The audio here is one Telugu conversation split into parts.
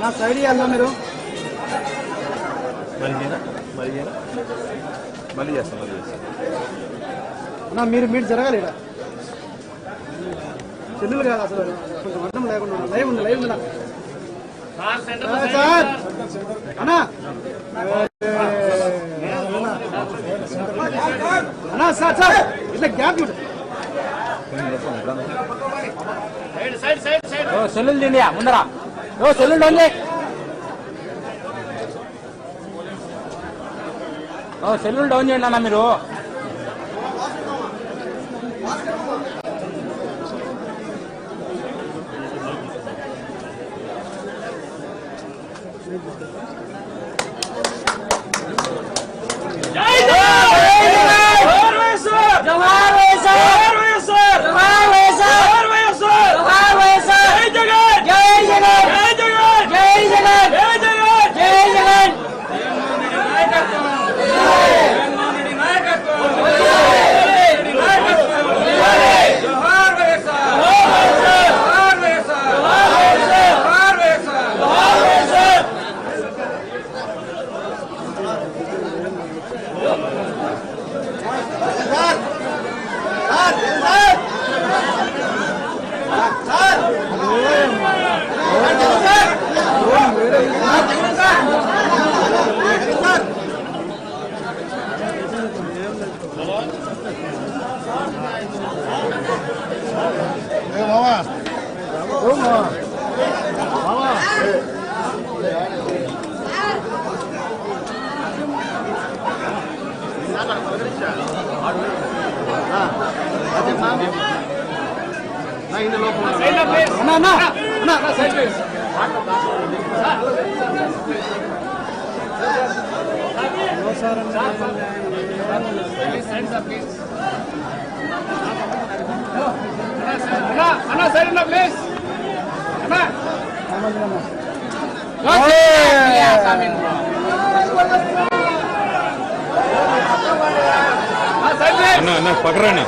నా సైడ్ ఇవ్వాలా మీరు? మళ్ళీ చేస్తాం మళ్ళీ చేస్తాం నా మీరు మీరు జరగాలి ఇక్కడ చెల్లెలు కాదు అసలు. కొంచెం అర్థం లేకుండా ఉన్నా. లైవ్ ఉంది లైవ్ ఉంది? సార్ అన్నా! అన్నా సార్ సార్! ఇట్లా గ్యాప్ ఇవ్వండి. సెల్లులు తిండి ముందర. ఓ సెల్లులు డౌన్ ఓ సెల్లులు డౌన్ చేయండి అన్న మీరు. అన్నా అన్నా అన్నా నా సైడ్ ప్లీజ్. అన్నా అన్నా సైడ్ ఉన్నా ప్లీజ్ అన్నా సైడ్ ప్లీజ్ అన్న అన్న పక్కరానా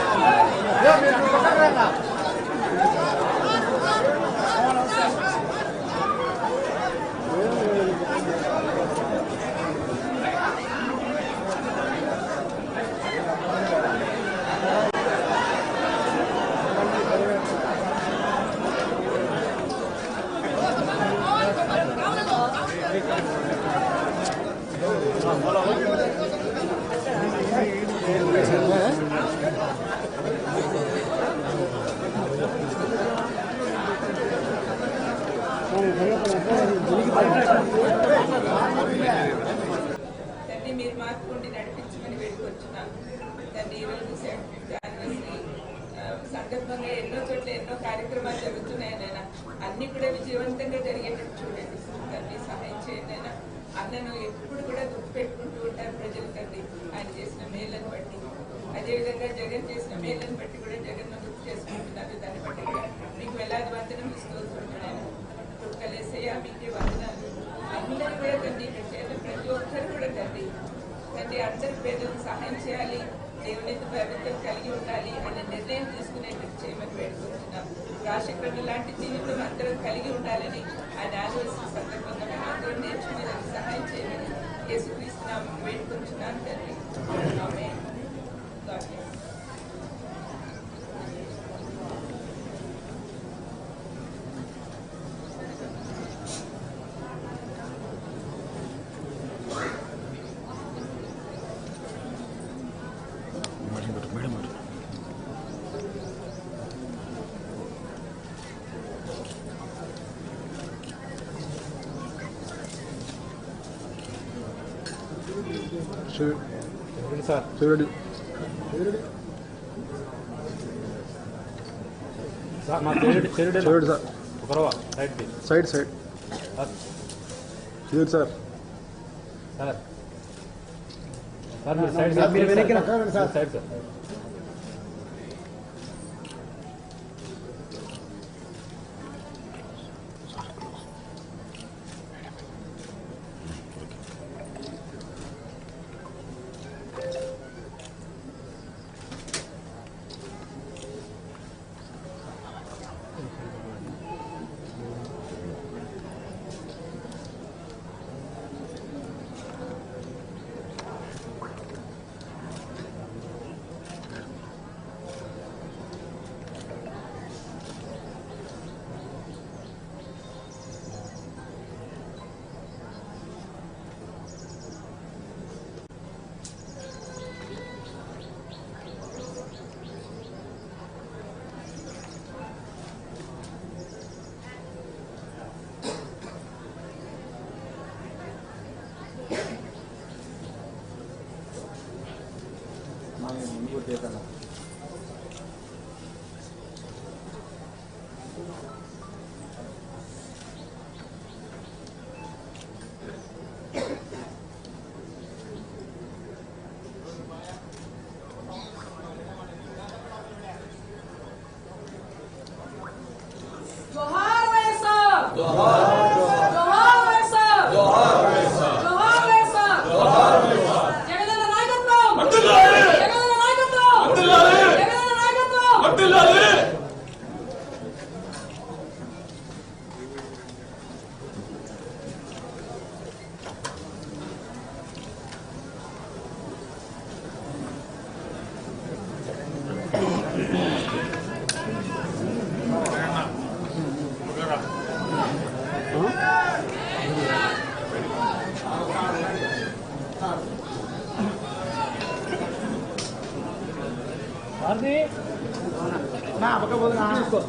తండ్రి మీరు మార్చుకుంటే నడిపించమని వేడుకొచ్చున్నాను తండ్రి ఈరోజు యానివర్సరీ సందర్భంగా ఎన్నో చోట్ల ఎన్నో కార్యక్రమాలు జరుగుతున్నాయి నాయన అన్ని కూడా విజయవంతంగా జరిగేటట్టు చూడండి తండ్రి సహాయం చేయండి నాయన అన్నను ఎప్పుడు కూడా గుర్తుపెట్టుకుంటూ ఉంటారు ప్రజలు తండ్రి ఆయన చేసిన మేళ్ళను బట్టి. అదేవిధంగా జగన్ చేసిన మేళ్ళను బట్టి కూడా జగన్ గుర్తు చేసుకుంటున్నారు దాన్ని బట్టి కూడా మీకు వేలాది వందనం ఇస్తూ నాయన కలిసయ్యా మీకే వందనాలు అందరూ కూడా తండ్రి ఇక్కడ చేరిన ప్రతి ఒక్కరు కూడా తండ్రి తండ్రి అందరి పేదలకు సహాయం చేయాలి దేవుని ప్రభుత్వం కలిగి ఉండాలి అనే నిర్ణయం తీసుకునేటట్టు చేయమని వేడుకుంటున్నాం రాజశేఖరుడు లాంటి జీవితం అందరం కలిగి ఉండాలని ఆయన ఆలోచన సందర్భంగా మేము అందరం నేర్చుకునేందుకు సహాయం చేయమని యేసుక్రీస్తున్నాము వేడుకుంటున్నాను తండ్రి. సార్ చూడండి సార్ సైడ్కి. Side side. సార్. చూడండి సార్. మీరు సైడ్ సార్. మీరు వెనక్కి side sir. నా పక్క పోతున్నా తీసుకో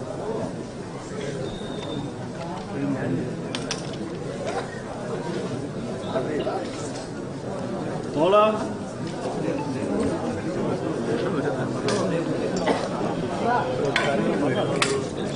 తోలా